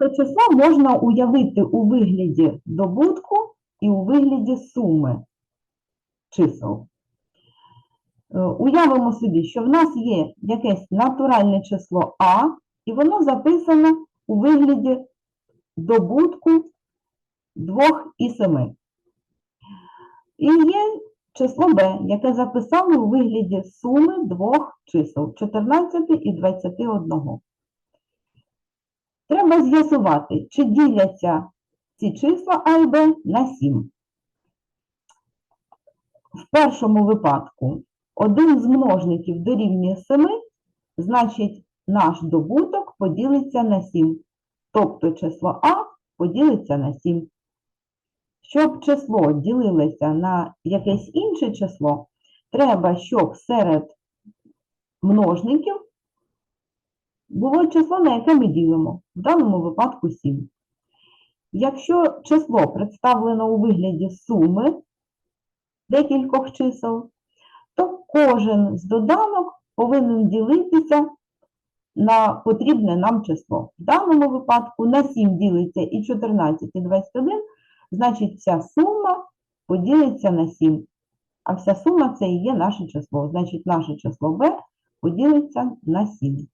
Це число можна уявити у вигляді добутку і у вигляді суми чисел. Е, Уявимо собі, що в нас є якесь натуральне число А, і воно записано у вигляді добутку 2 і 7. І є число Б, яке записали у вигляді суми двох чисел 14 і 21. Треба з'ясувати, чи діляться ці числа А і Б на 7. В першому випадку один з множників дорівнює 7, значить наш добуток поділиться на 7. Тобто число А поділиться на 7. Щоб число ділилося на якесь інше число, треба, щоб серед множників було число, на яке ми ділимо, в даному випадку 7. Якщо число представлено у вигляді суми декількох чисел, то кожен з доданок повинен ділитися на потрібне нам число. В даному випадку на 7 ділиться і 14, і 21, значить вся сума поділиться на 7. А вся сума це і є наше число. Значить, наше число b поділиться на 7.